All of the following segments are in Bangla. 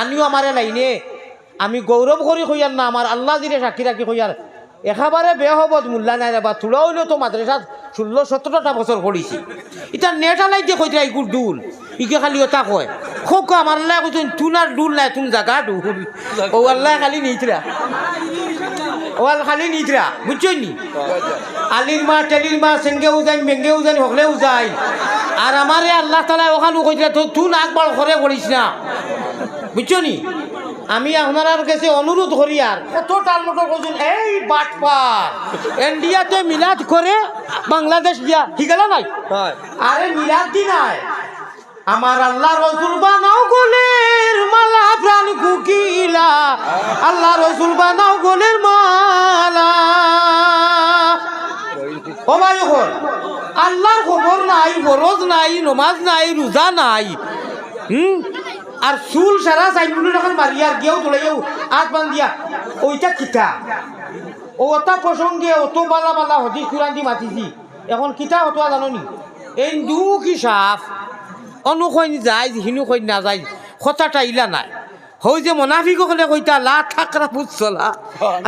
আনিও আমারে লাইনে। আমি গৌরব করি কইয়ার না, আমার আল্লাহ জিরে সাক্ষী রাখি কইয়ার। একেবারে বে হবত মূল্যা নাই বা তুলা হইলেও তো মাদ্রাসাত ষোলো সতেরোটা বছর পড়িছি। এটা নেট আলাই দিয়ে কইতে ইকুর ডুল ইকে খালি ওটা কয়, খোক আমার আল্লাহ কইতেন তুনার ডুল নাই, তুন জাগা ডুল ও আল্লাহ খালি নিতরা ও খালি নিতরা বুঝছ নি? আলির মা, টেলির মা সেঙ্গেও যাই মেঙ্গেও যাই হকলেও যাই আর আমারে আল্লাহ তালা ওখানে কইতে তুন আকবর করে করিস না। বুঝছ নি আমি আপনার কাছে অনুরোধ করি আর। কত টাল করছেন? এই বাটপার। ইন্ডিয়াতে মিলাদ করে বাংলাদেশ দিয়া ঠিক আছে নাই? আরে মিলাদ দি নাই। আমার আল্লাহ রসুল বানাও গোলের মালা প্রাণ কুকিলা। আল্লাহ রসুল বানাও গোলের মালা। ও ভাই আল্লাহর খবর নাই ফরজ নাই নমাজ নাই রোজা নাই। হুম? আর চুল সারা চাইমুনি এখন মারি আর গিয়েও তোলে গেও আট বান দিয়া। ওইটা কিতা? ওটা প্রসঙ্গে অত বালা বালা হদিস কুরান দি মাতিছি। এখন কিতা হতো জানো নি এই দু কি সাফ অনু কই যায় হিনু কই না যায় কথাটা ইলা নাই। হই যে মনাফিক হলে কইতা লা থাকরা পুচ্ছলা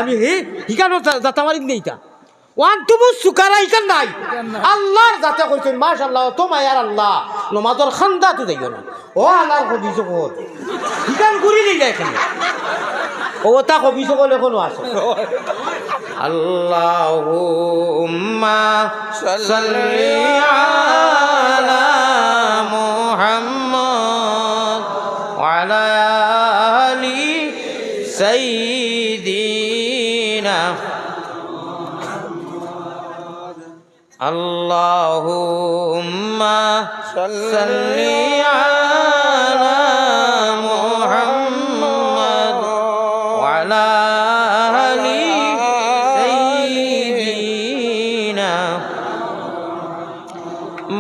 আমি হে হিকানো যাতা মারিম নেইতা ওয়ান টু সুকারা ইকান নাই। আল্লাহর যাতে কইছেন মাশাআল্লাহ তো মায়ার আল্লাহ। নমাজর খান্দা তো যাইও না। ও আল্লাহর কদিস কর হিকান ঘুরি নিলে এখানে ও তা কবিস বলে কোনো আছে আল্লাহুম্মা সাল্লি আলা মুহাম্মদ ওয়ালা আলি সাইয়্যিদিনা اللهم صل على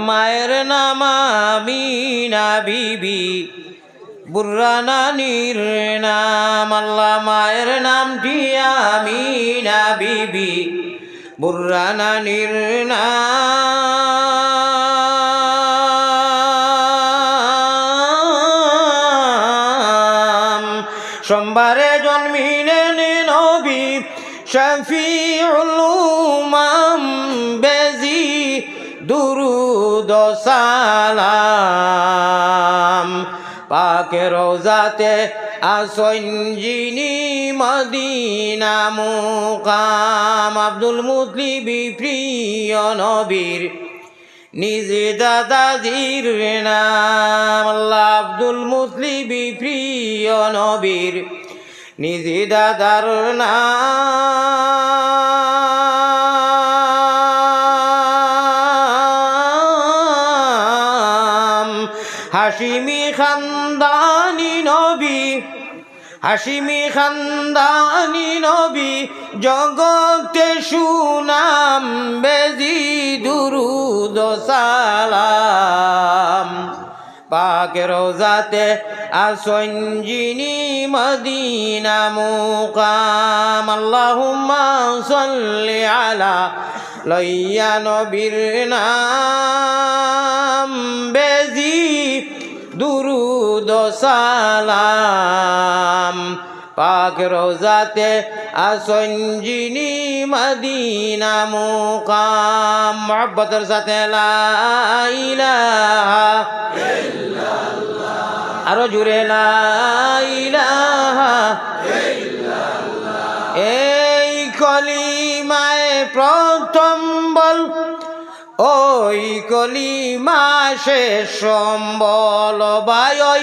মায়ের নাম আমিনা বিবি। বুর্রানানির নাম, আল্লাহ মায়ের নামটি আমিনা বিবি। বুর্রানানির নাম সোমবারে জন্মিলেন নবী শফিউল সালাম। পাকে রোজাতে আসঞ্জিনি মদিনা মুকাম। আব্দুল মুতলিবি প্রিয় নবীর, নিজে দাদাজির নাম। আল্লাহ আব্দুল মুতলিবি প্রিয় নবীর, নিজে দাদার নাম। খানদানি নবী হাসিমি খানদানি নবী, জগতে সুনাম, বেজি দুরুদ সালাম। পাকে রোজাতে আসঞ্জিনি মদিনা মুকাম, আল্লাহুম্মা সাল্লি আলা লইয়া নবীর নাম, বেজি দুরুদ সালাম। পাক রোজাতে আসঞ্জিনি মদিনা মুকাম। মোহব্বতের সাথে লাইলা ইলাহা আরও জুড়ে লা ওই কলিমা শেষ সম্বল ওই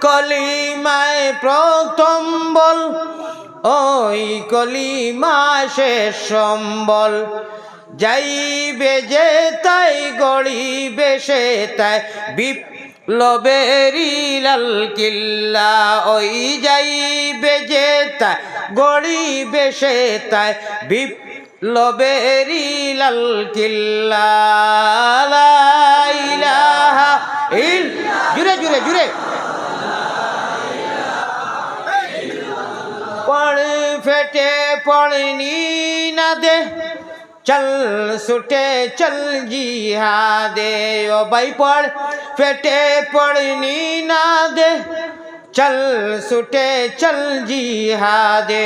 কলিমায় প্রথম বল ওই কলিমা শেষ সম্বল। যাইবে যে তাই, গড়িবে সে তাই বিপ্লবেরি লাল কিল্লা। ওই যাইবে যে তাই, গড়িবে সে তাই বিপ্লবেরি লাল কিল্লা জুড়ে জুড়ে জুড়ে। পড় ফেটে পড়নি না দে চল সুটে, চল জিহাদে। ও ভাই, পড় ফেটে পড়নি না দে চল ছুটে চল জিহাদে।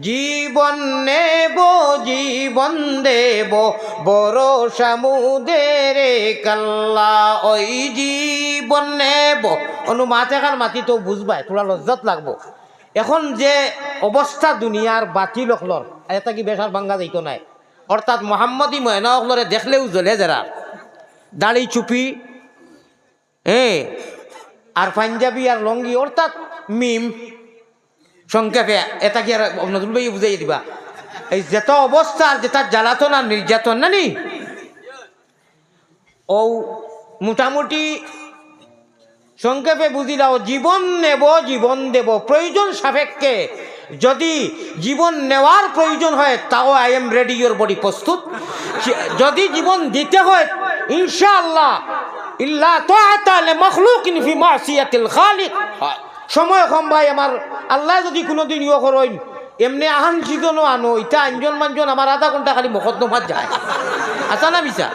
জীবন নেব, জীবন দেব, বড় সমুদের কাল্লা। ওই জীবন নেব। অনু মাথে খান মাতি তো বুঝবাই তোরা লজ্জত লাগবো। এখন যে অবস্থা দুনিয়ার বাতি লখলর এটা কি বেসার ভাঙ্গা যাইতো নাই। অর্থাৎ মোহাম্মদী ময়না অখলরে দেখলেও জ্বলে যারা দাড়ি চুপি হ্যাঁ আর পাঞ্জাবি আর লঙ্গি অর্থাৎ মিম। সংক্ষেপে, এটা কি আর নতুন ভাই বুঝাই দিবা? এই যেত অবস্থা আর যেটা জ্বালাতন আর নির্যাতন না নি ও মোটামুটি সংক্ষেপে বুঝিলাও, জীবন নেব, জীবন দেব, প্রয়োজন সাপেক্ষে। যদি জীবন নেওয়ার প্রয়োজন হয়, তাও I am ready your body প্রস্তুত। যদি জীবন দিতে হয়, ইনশাআল্লাহ, ইল্লা তাআতা লিমাখলুকিন ফি মাসিয়াতিল খালিক। সময় কম ভাই আমার আল্লাহ যদি কোনোদিন ইয়ে করেন এমনি আহান সিজনও আনো ইটা আঞ্জন মানজন আমার আধা ঘণ্টা খালি মুখত মকদ্দমাত যায়। আছা না মিছা?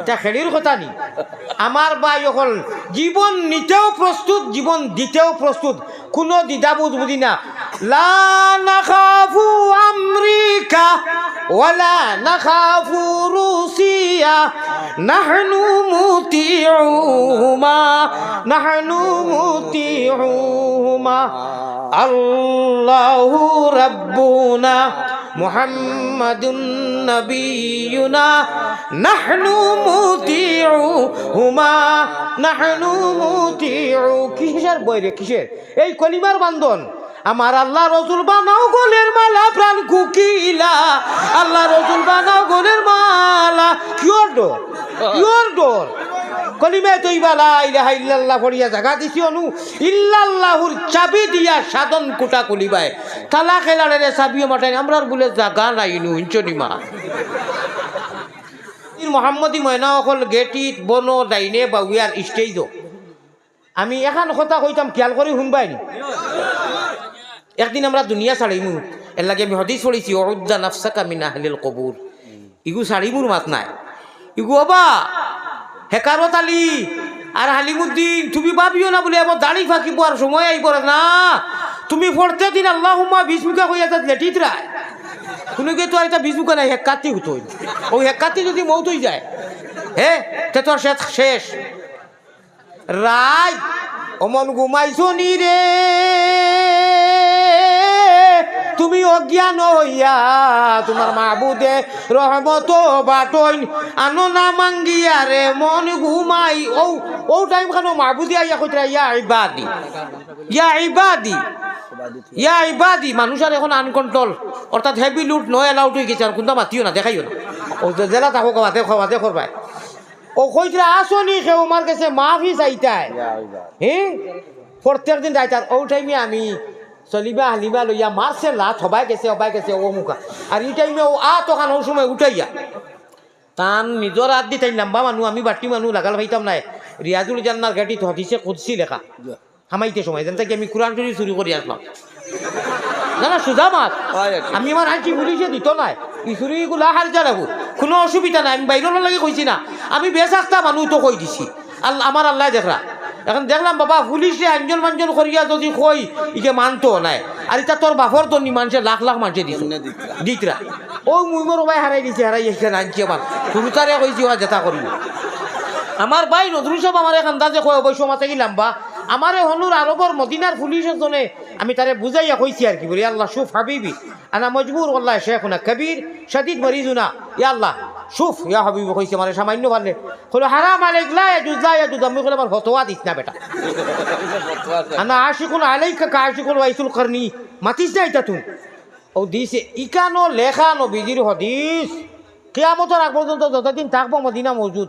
এটা খেলির কথা নি? আমার ভাই অকল জীবন নিতেও প্রস্তুত জীবন দিতেও প্রস্তুত কোনো দ্বিধাবোধ বুঝি না। লা আমেরিকা ওয়ালা নাখাফু রুসিয়া নাহনু মুতিউমা নাহনু মুতিউমা আল্লাহু রাব্বুনা মুহাম্মাদুন নবিয়ুনা নাহনু মুতিউহুমা নাহনু মুতিউ কিসের বইরে কিসের? এই কলিমার আমার আল্লাহ রসুল বানাও গোলের মালা, প্রাণ কুকিলা। আল্লাহ রসুল বানাও গোলের মালা। কিয়র ডোর কিয়র ডোর কলিমে তৈবালা ইলাহা ইল্লাল্লাহ পড়িয়া জাগা দিছি অনু। ইল্লাল্লাহুর চাবি দিয়া সাধন কুটা কলিবায়। তালা খেলারে চাবিও মাঠাই আমরার বলে জাগা নাই নু ইঞ্চনি মা? মোহাম্মদী ময়না অকল গেটিত, বনো, ডাইনে, বাউয়ার স্টেজও আমি এখন কথা কইতাম, খেয়াল করে শুনবাই একদিন আমরা দুনিয়া ছাড়িমু। এর লাগে আমি হদিস পড়েছি অরুদ্দা নাফসাকা কামিনা আহলিল কবুর। ইগু ছাড়িমুর মাত নাই। ইগু, অবা হেকারত আলী, আর হালিমুদ্দিন, তুমি ভাবিও না বলে, আমার দাড়ি ফাঁকিব আর সময় আইব না। তুমি পড়তে দিন আল্লাহ হুম্মা বিশ মুখা হইয়া তাত লেটিত রায় কোনো কে তো আর এটা মুখা নাই, হেকাতি হতো ওই হেকাতি যদি মৌত হয়ে যায়, হে, তে তোর শেষ শেষ। রায় অমন ঘুমাইছো নি রে তুমি অজ্ঞান হইয়া তোমার মাহবুদে রহমত বাটইন আনো না মাঙ্গিয়া রে মন ঘুমাই। ও ও টাইম খানো মাহবুদি আইয়া কইতরা ইয়া ইবাদি। ইয়া ইবাদি। ইয়া ইবাদি। মানুষ আর এখন আনকন্ট্রোল অর্থাৎ হেভি লুট নয় এলাউট হয়ে গেছে আর কোনটা মাতিও না দেখাইও না। ও জেলা থাকো খাওয়াতে খাওয়াতে করবাই। ও কইতরা আসনি কেউ আমার কাছে মাফি চাইতাই। হ্যাঁ প্রত্যেক দিন যাইতার। ও টাইমে আমি চলিবা হালিবা লইয়া মারছে লাত হবাই গেছে হবাই গেছে ও মুখা আর এই টাইমে ও আ তখন ও সময় উঠাইয়া তান নিজর হাত দিতাই নাম্বা মানুষ আমি বাটি মানুষ লাগাল ভাইতাম নাই রিয়াজুল জান্নার গাড়ি হদিছে কুদসি লেখা হামাইতে সময় যেন থেকে আমি কোরআন শরীফ চুরি করে আসলাম না না সুধা মাত আমি আমার হাঁচি পুলিশে দিত নাই ইসুরি গুলা হার যাব কোনো অসুবিধা নাই আমি বাইরের লাগে কইছি না আমি বেশ একটা মানুষ তো কই দিছি আল্লাহ আমার আল্লাহ দেখরা এখন দেখলাম বাবা পুলিশে আঞ্জন মাঞ্জন করিয়া যদি কই ইকে মানতো নাই। আর এটা তোর বাপর তো নি মানুষের লাখ লাখ মানুষে দিছ। দিতরা ও মুই মোর ভাই হারাই দিছে হারাই এখানে আনছি আমার গুরুতারে কইছি ওরা যেটা করি আমার ভাই নজরুল সাহেব আমার এখান দাজে কয় অবশ্য মাথা গেলাম বা আমার হনুর আরবর মদিনার পুলিশ জনে আমি তারে বুঝাইয়া কইছি আর কি বলি আল্লাহ সুফ হাবিবি, আনা মজবুর আল্লাহ শেখুনা কবির শদীদ মরিজুনা ইয়া আল্লাহ শুফ ইয়া হাবিবি কইছে আমার সামান্য পারলে হলো হারাম আলাইক, লা ইয়াজুজ আমি কইলাম আমার ফতোয়া দিস না বেটা। আনা আশিকুন আলাইকা কা আশিকুল ওয়াইসুল করনি মাতিস না এটা তুই ও দিছে, ইকানো লেখানো বিজির হদিস কেয়ামতের আগ পর্যন্ত যতদিন থাকব মদিনা মজুদ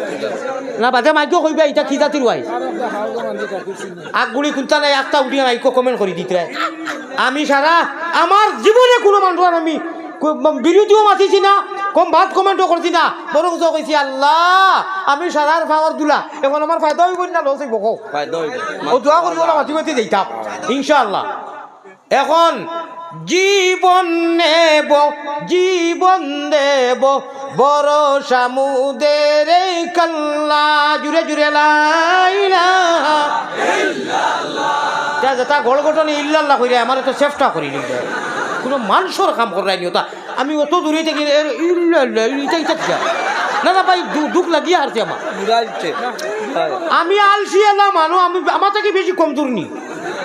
না বাদে মাইকেও কইবা এটা কি জাতির ওয়াইস আগগুলি কুন্তা নাই একটা উঠিয়া মাইকো কমেন্ট করে দিতে। আমি সারা আমার জীবনে কোনো মানুষ আমি বিরোধীও মাতিছি না কম ভাত কমেন্টও করছি না। বরং তো কইছি আল্লাহ আমি সারার ফাওয়ার দুলা। এখন আমার ফায়দা হইব না লস হইব ও দোয়া করি ওরা মাতি মাতি যাইতাম ইনশাআল্লাহ। এখন জীবন নেব জীবন দেব। বড় সামুদের এই কাল্লা। জুড়ে জুড়ে লাইলা যেটা গড় ঘটনে ইল্লাল্লাহ কইরে আমার তো চেষ্টা করি নি কোনো মানুষের কাম করাই নি ওটা আমি অত দূরে থেকে ইল্লাল্লাহ ইটা ইটা না না ভাই দুঃখ লাগিয়ে হারছে আমার। আমি আলসি এলা মানুষ আমি আমার থেকে বেশি কম দূর নি।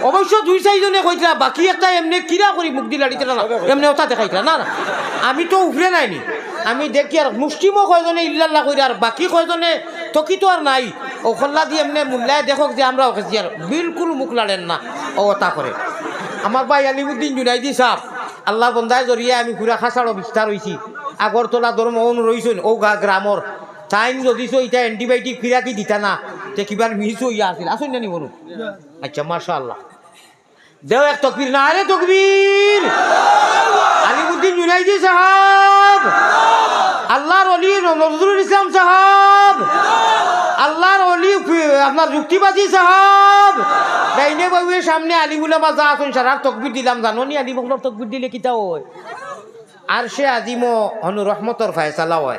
অবশ্য দুই চারিজনে কইছিলা বাকি একটা এমনি কিরা করি মুখ দিলা দিতে না এমনি ওটা দেখাইছিলা? না না। আমি তো উফরে নাই নি। আমি দেখি আর মুসলিমও কয়জনে ইল্লাল্লাহ কইরা আর বাকি কয়জনে তকি তো আর নাই। ও খল্লা দিয়ে এমনি মূল্যায় দেখক যে আমরা ওকে আর বিলকুল মুখ লাড়েন না। ও ওটা করে আমার ভাই আলিমুদ্দিন জুনাইদি সাহ আল্লাহ বন্ধায় জড়িয়ে আমি ঘুরা খাসাড়ো বিস্তার হয়েছি আগরতলা ধর্ম অনু রইছেন ও গা গ্রামর টাইম যদিছ এটা এন্টিবায়োটিক ফিরা কি দিতা না তে কিবার মিস হইয়া আছিল। আসুন জানি বলুন আচ্ছা মাশা আল্লাহ দেও এক তকবীর, না আরে তকবীর। আলিমুদ্দিন জুনাইদি সাহাব। আল্লাহর অলি নজরুল ইসলাম সাহাব। আল্লাহর অলি আপনার যুক্তিবাদী সাহাব। ডাইনে বাবুয়ের সামনে আলিমুলা মাজা আসুন সারার তকবির দিলাম, জানো নি? আলিমুলার তকবির দিলে কিতা হয়? আর সে আজিমো হনু রহমতর ফায়সালা হয়।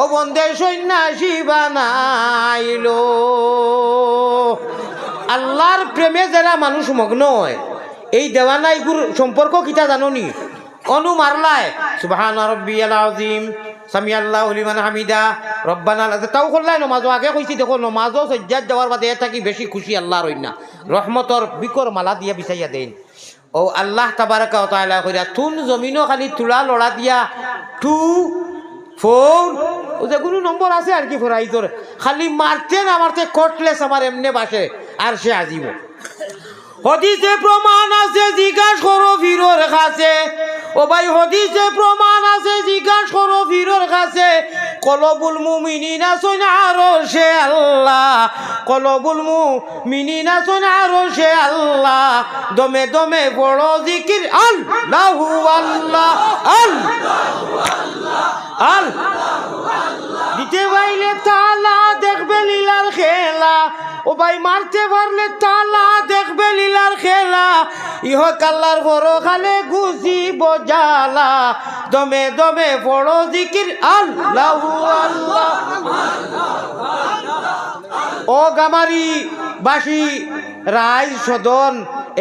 ও বন্দে সন্ন্যাসী বানাইলো। আল্লাহর প্রেমে যারা মানুষ মগ্ন হয়, এই দেওয়ানা এগুর সম্পর্ক কিতা জাননি? অনু মারলায়, সুবহান রব্বিয়াল আযীম সামি আল্লাহ লিমান হামিদা, রব্বানা লাক তাও করলাই নমাজও, আগে কইছি, দেখো, নমাজও সজ্জাত দেওয়ার বাদে থাকি বেশি খুশি আল্লাহর হইনা রহমতর বিকর মালা দিয়া বিছাইয়া দেন। ও আল্লাহ তাবারাকা ও তাআলা কইরা তুন জমিনও খালি তুলা লড়া দিয়া টু ফোর ও যে কোনো নম্বর আছে আর কি ফোরাই তোর। খালি মারতে না মারতে কটলেস আমার এমনে বাসে, আর সে আজিব। হদিসে প্রমাণ আছে, জিজ্ঞাসা করো কাছে ও ভাই, হদিসে প্রমাণ আছে, জিজ্ঞাস করো ফিরোর কাছে। কলবুল মুমিনিনা সৈন আরও সে আল্লাহ। কলবুল মু মিনিনা সৈন আরও সে আল্লাহ। দমে দমে বড় জিকির, আল্লাহু আল্লাহ আল্লাহ আল পাইলে তালা দেখবে লীলার খেলা। ও ভাই, মারতে পারলে তালা দেখবে লীলার খেলা। ইহ কাল্লার বড় খালে গুছি বজালা দমে দমে বড় জিকির। আল্লাহ আল্লাহ। ও গামারি বাসী, রায় সদন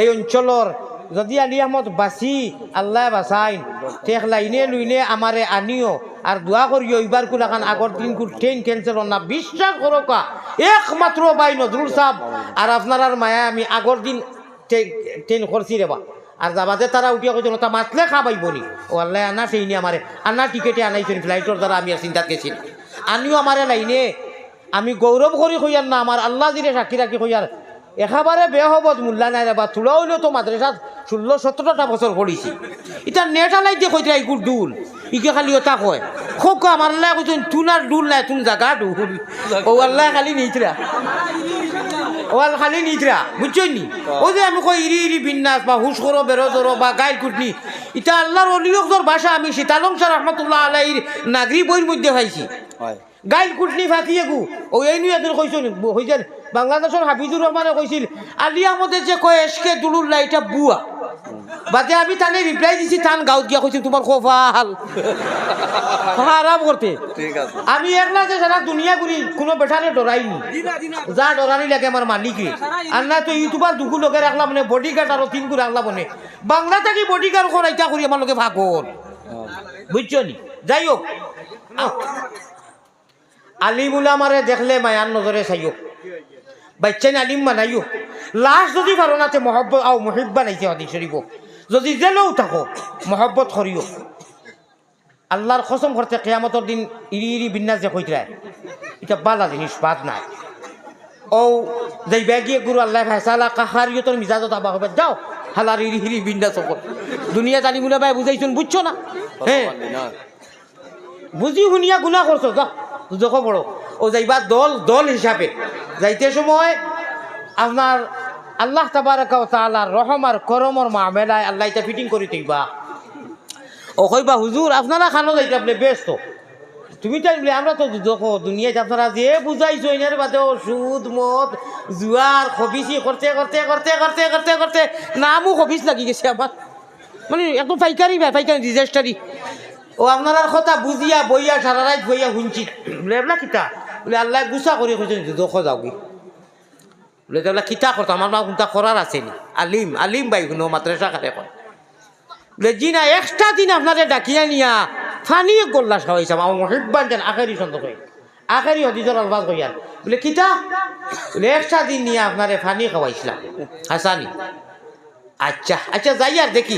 এই অঞ্চলর যদি আলি আহমদ বাসি আল্লাহ বাসাইন টেক লাইনে লুইনে আমারে আনিও। আর দোয়া করিও এইবার কোন এখন আগর দিন কোন ট্রেন ক্যান্সেল না, বিশ্বাস করো একমাত্র বাই নজরুল সাহ আর আপনার মায়া আমি আগর দিন ট্রেন করছি রে বা। আর যাবাতে তারা উঠিয়া কইছিল তা মাতলে খাবাইব নি ও আল্লাহ আনা সেই নি আমারে আনা টিকেটে আনাইছেন ফ্লাইটর দ্বারা আমি আর চিন্তাত গেছিল আনিও আমারে লাইনে। আমি গৌরব করি কইয়ার না আমার আল্লাহ দিলে সাক্ষী রাখি কইয়ার একেবারে বেয়া হবত মূল্যা নাই রে বা তুলা হইলেও তো মাদ্রাসাত ষোলো সতেরোটা বছর পড়িছি এটা নেট আলাই দিয়ে কইতে ইকুর ডুল ইকে খালি ওটা কয় খুব আমার আল্লাহ কইছেন তুনার ডুল নাই তুন জাগা ডুল ও আল্লাহ খালি নিতরা ও আল্লাহ খালি নিতরা বুঝছেন নি? ও যে আমি কই ইরি ইরি বিন্যাস বা হুস করো বেরো ধরো বা গাইল কুটনি এটা আল্লাহর অলিয়কর ভাষা আমি সীতালং স্যার রহমতুল্লাহ আলাইর নাগরি বইয়ের মধ্যে পাইছি। গাইল কুটনি ফাঁকিয়ে গু ও এই নিয়ে এদিন কইছেন হইছেন বাংলাদেশের হাফিজুর রহমানে কইছিল আলী আহমদে যে কয় এসকে দুলুল্লাহ এটা বুয়া। বাদে আমি তানে রিপ্লাই দিছি তান গাঁত গিয়া কইছি তোমার খোফাল আরাম করতে ঠিক আছে। আমি একলা যে সারা দুনিয়া ঘুরি কোনো বেঠারে ডরাইনি যা ডরানি লাগে আমার মালিকে। আর না তো ইউটিউবার দুকু লোকে রাখলাম মানে বডি গার্ড আরও তিন করে রাখলাম মানে বাংলা থাকি বডি গার্ড করাইতা করি আমার লোকে ভাগর বুঝছ নি? যাই হোক। আলিমুলা মারে দেখলে মায়ার নজরে চাইও বাচ্চা আলিম বানাইও। লাস্ট যদি পারো না তে মহব্বত আও মহিব্বা নাইছে হাদিস শরীফ যদি জেলেও থাকো, মহব্বত করিও আল্লাহর কসম করতে কেয়ামতর দিন ইরি ইরি বিন্যাস যে কইতরা এটা বালা জিনিস বাদ নাই। ও যাই ব্যাগিয়ে গুরু আল্লাহ ফেসালা কাহারিয়তর মিজাজত আবা হবে, যাও হালার ইরি হিরি বিন্যাস সকল দুনিয়া জানি মুলা ভাই বুঝাইছুন বুঝছ না? হ্যাঁ বুঝি শুনিয়া গুণা করছ যা যখন বড় ও যাইবা দল দল হিসাবে। যাইতে সময় আপনার আল্লাহ তাআলার রহম আর করমর মামেলায় আল্লাহ এটা ফিটিং করে দিবা। ও কইবা, হুজুর, আপনারা খানো যাইতে আপনি ব্যস্ত। তুমি তাই বলে আমরা তো দেখো দুনিয়ায় আপনারা যে বুঝাইছো, এনের বাদেও সুদ মদ, জুয়ার, খবিসি করতে করতে করতে করতে করতে করতে, নামও খবিস লাগি গেছে আমার। মানে একদম পাইকারি ভাই পাইকারি রিজেস্টারি ও আপনার কথা বুঝিয়া বইয়া সারা রাত বইয়া শুনছি। বলে এবলা কিতা? বলে, আল্লাহ গুছা করে কৈছে দেখো যাও কি বলে তাহলে কিতা করতো আমার মা কোনটা করার আছে নি? আলিম আলিম বাই শুনো মাদ্রাসা খারে কয়। বলে জি না এক্সট্রা দিন আপনাদের ডাকিয়া নিয়া, ফানি গোল্লা খাওয়াইছাম আমার মহিব্বান যেন আখেরি কই আখেরি হদিজর আলবাজ কইয়ার বলে, কিতা? বলে এক্সট্রা দিন নিয়ে আপনারে ফানি খাওয়াইছিলাম হাসানি আচ্ছা আচ্ছা যাই আর দেখি।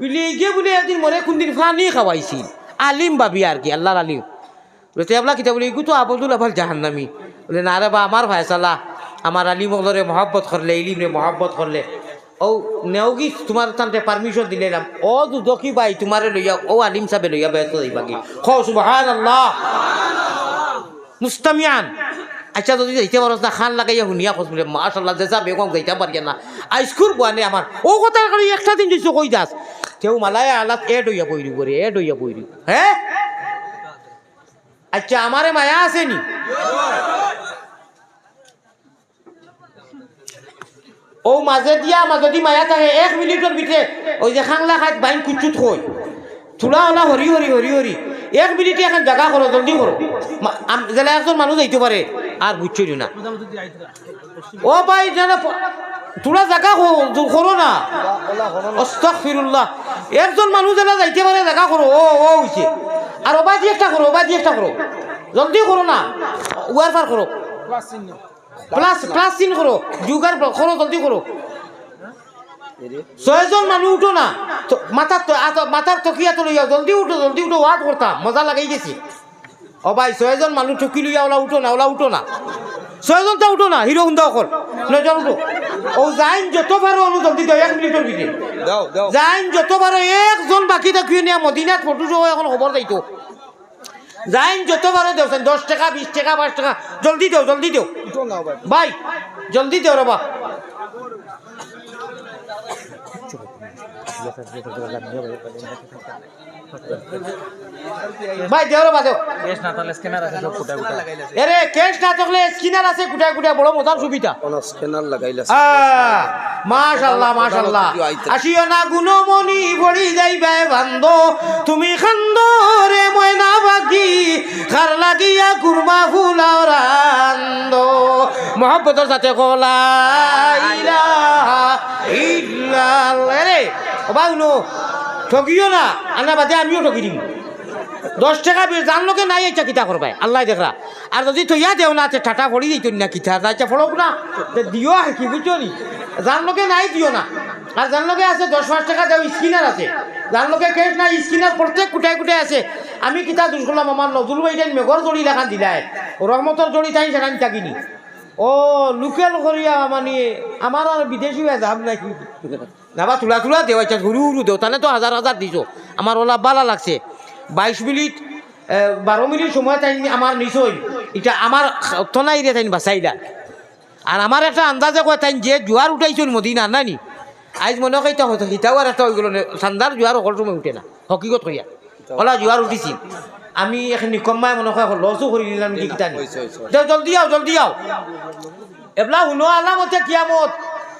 বলে গিয়ে বলে একদিন মরে কোনদিন ফানি খাওয়াইছিল আলিম ভাবি আর কি, আল্লাহর আলিম। বলে তেবলা কিতা বলে এগু তো আবদুল আবাল জাহান্নামি। বলে, না রে বা, আমার ভাইসালা, আমার আলিম ওগুলোরে মহাব্বত করলে, ইলিম রে মহাব্বত করলে। ও নেওগি তোমার তান্তে পারমিশন দিলাম ও দুদকি বাই, তোমারে লইয়া, ও আলিম সাহেব লইয়া ব্যস্ত যাইবা কি? খ সুবহান আল্লাহ মুস্তামিয়ান আচ্ছা যদি যাইতে পারস না খান লাগাইয়া শুনিয়া খোঁজ বলে মাশাল্লাহ যে যাবে কম যাইতে পারি না। আইসকুর বানে আমার ও কথা করে একটা দিন দিছো, কই যাস। কেউ মালায় আলাত এড হইয়া বইরি করে এড হইয়া বইরি হ্যাঁ আচ্ছা আমারে মায়া আসেনি ও মাঝে দিয়া মাঝে দি মায়া থাকে, এক মিনিটের ভিতরে ওই যে খাংলা খাত বাইন কুচুত কই চুলা ওলা হরি হরি হরি হরি এক মিনিটে এখন জাগা করো জলদি করো। যেন একজন মানুষ যাইতে পারে আর বুঝছই না ও ভাই প- তোরা জাগা কো- করো না। অস্তক ফিরুল্লাহ একজন মানুষ যেন যাইতে পারে জাগা করো। ও ও হইছে। আর ওবা দিয়ে একটা করো ওবা দিয়ে একটা করো। জলদি করো না। উয়ার পার করো। প্লাস প্লাস চিন করো। যুগার করো জলদি করো। ছয়জন মানুষ উঠো না। তো মাথার মাথার তকিয়া তো লইয়া জলদি উঠো জলদি উঠো ওয়াট করতাম মজা লাগাই গেছি। ও ভাই ছয়জন মানুষ ঠকি লইয়া ওলা উঠো না ওলা উঠো না। ছয়জন তো উঠো না হিরো হুন্দা অকল। নয়জন উঠো। ও যাইন যত পারো অনু জলদি দাও এক মিনিটের ভিতরে যাইন যত পারো একজন বাকি থাকিও নিয়ে মদিনাত ফটো সহ এখন খবর যাইতো যাইন যত পারো দেওছেন দশ টাকা বিশ টাকা পাঁচ টাকা জলদি দেও জলদি দেও। ভাই। জলদি দেও রবা gracias, gracias de verdad, ভাই দেও রবা দেও কেস না তাহলে স্ক্যানার আছে সব ফুটা ফুটা এরে ক্যাশ না থাকলে স্কিনার আছে কুটায় কুটায় বড় মজার সুবিধা কোন স্ক্যানার লাগাইলা মাশাল্লাহ মাশাল্লাহ আসিও না গুণমণি ভরি যাইবে বান্ধ। তুমি খান্দ রে ময়না বাকি খার লাগিয়া কুরমা ফুলাও রান্দ মহব্বতর সাথে কলা ইলাহা ইল্লাল্লাহ। রে বাবা শুনো ঠকিও না। আনা বাদে আমিও ঠকি দিম। দশ টাকা বিল জান লোকে নাই এটা কিতা করবাই? আল্লাহ দেখরা আর যদি তৈয়া দেও না ঠাটা পড়ি দিত না কিতা। আচ্ছা ফলক না দিও আর কি বুঝছ নি? জান লোকে নাই দিও না। আর জান লোকে আছে দশ পাঁচ টাকা দেও স্কিনার আছে। জান লোকে কেস নাই স্কিনার প্রত্যেক কুটায় কুটায় আছে। আমি কিতা দুষ করলাম আমার নজরুল ভাইটাই মেঘর জড়ি লেখান দিলাই। রহমতর জড়ি তাই সেখানে থাকিনি ও লোকেল করিয়া মানে আমার আর বিদেশি হয়ে যাব নাকি নাবা তুলা তুলা দেও আচ্ছা ঘুরু ঘুরু দেও। তাহলে তো হাজার হাজার দিছো। আমার ওলা বালা লাগছে। বাইশ মিনিট বারো মিনিট সময় তাই আমার নিশ্চয় এটা আমার তনাই রে তাই বাসাইলা আর আমার একটা আন্দাজে কয় তাই যে জোয়ার উঠাইছিল মদিনা নানি আজ মনে হয় এটা হতো হিতাও আর একটা হয়ে গেল ঠান্ডার জোয়ার অকল সময় উঠে না। হকিকত কইয়া। ওলা জোয়ার উঠিছিল। আমি এখন নিকম্মায় মনে হয় লসও করে নিলাম জলদি আও জলদি আও। এবলা শুনো আলামতে কিয়ামত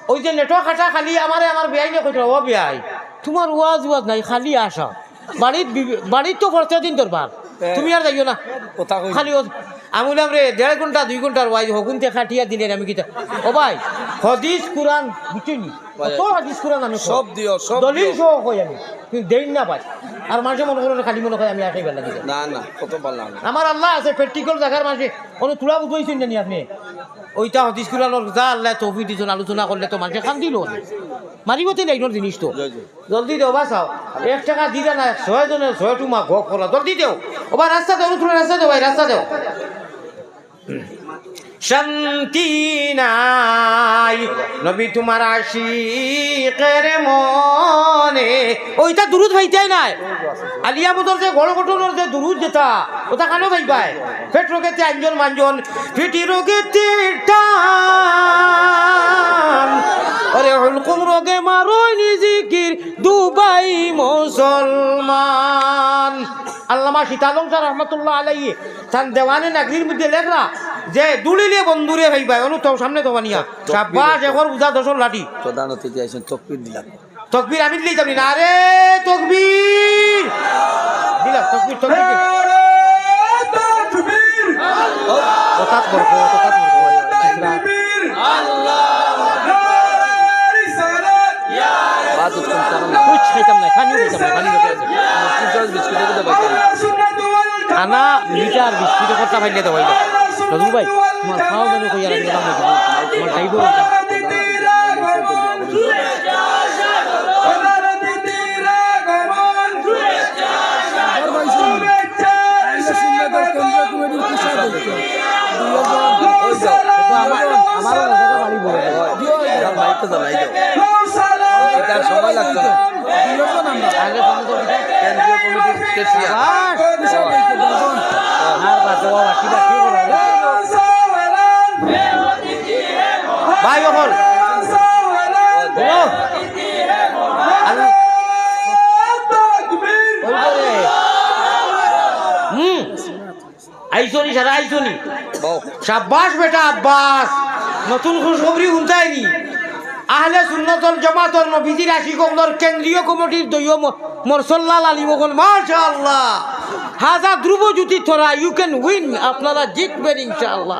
ওই যে নেটওয়ার্ক আসা খালি আমারে আমার বিয়াই নিয়ে কইছিল ও বিয়াই তোমার ওয়াজ ওয়াজ নাই খালি আসা বাড়ির বাড়ির তো খরচা দিন দরবার তুমি আর যাইও না। কথা কই খালি আমি বললাম রে দেড় ঘণ্টা দুই ঘণ্টার ওয়াইজ হগুনতে খাটিয়া দিলেন আমি কিতা ও ভাই হদিস কুরআন বুঝছি কত হদিস কুরআন আমি। সব দিও সব দলিল সহ কই আমি? কিন্তু দেই না পাই আর মানুষে মনে করে খালি মনে করে আমি আসাই বেলা দিতে না। না কত লাগে আমার আল্লাহ আছে প্র্যাকটিক্যাল জায়গার মাঝে কোনো তুলা বুঝাইছেন জানি আপনি? ওইটা হদিস কুরানোর যা আল্লাহ তৌফি দিছেন আলোচনা করলে তো মানুষে খান দিল মারিবতে নাই এইনোর জিনিস তো। জলদি দেও বাসাও এক টাকা দিলে না ছয় জনের ছয় টুমা ঘক করা জলদি দেও। ওবার রাস্তা দেও রাস্তা দেও ভাই রাস্তা দেও। শান্তি নাই। নবী তোমার আশিকের মনে। ওইটা দুরুদ ভাইতাই নাই? আলিয়া বদর যে গড় গঠনের যে দুরুদ যেটা, ওটা কেন ভাইবাই পেট রোগেতে আঞ্জন মাঞ্জন পিটি রোগেতে টান। আরে হুলকুম রোগে মারোই নিজিকির দুবাই মুসলমান। আল্লামা সীতালম স্যার রহমতুল্লাহ আলাইহি তার দেওয়ানে নাগরির মধ্যে লেখরা যে দুলিলে বন্ধুরে ভাইবাই অনু তো সামনে তো বানিয়া সাব্বাস এখন বুঝা দশর লাঠি প্রধান অতিথি আইসেন তকবির দিলাম তকবির আমি দিলেই যাবি না আরে তকবির দিলাম তকবির তকবির কথাত বাদ উৎকম কারণ কুছ খাইতাম না খানিও খাইতাম না খানি লোকে বিস্কুট দিতে পাইতাম আনা লিটার বিস্কুটের কথা ভাইলে তো ভাই খাইবো আমার রাজাটা বাড়ি বলে বাইকটা জ্বালাই দাও এটার সময় লাগতো আগে কেন্দ্রীয় কমিটির ভাই আইসনি সারা আইসনি। সাব্বাস বেটা আব্বাস। নতুন খুশখবরি উনতায়নি আহলে সুন্নতল জমাতর নবীজির আশিকগুলোর কেন্দ্রীয় কমিটির দলীয় মরসল্লাল আলী মোগল, মাশাআল্লাহ। হাজা ধ্রুব জ্যোতি থরা ইউ ক্যান উইন আপনারা জিতবেন, ইনশাআল্লাহ।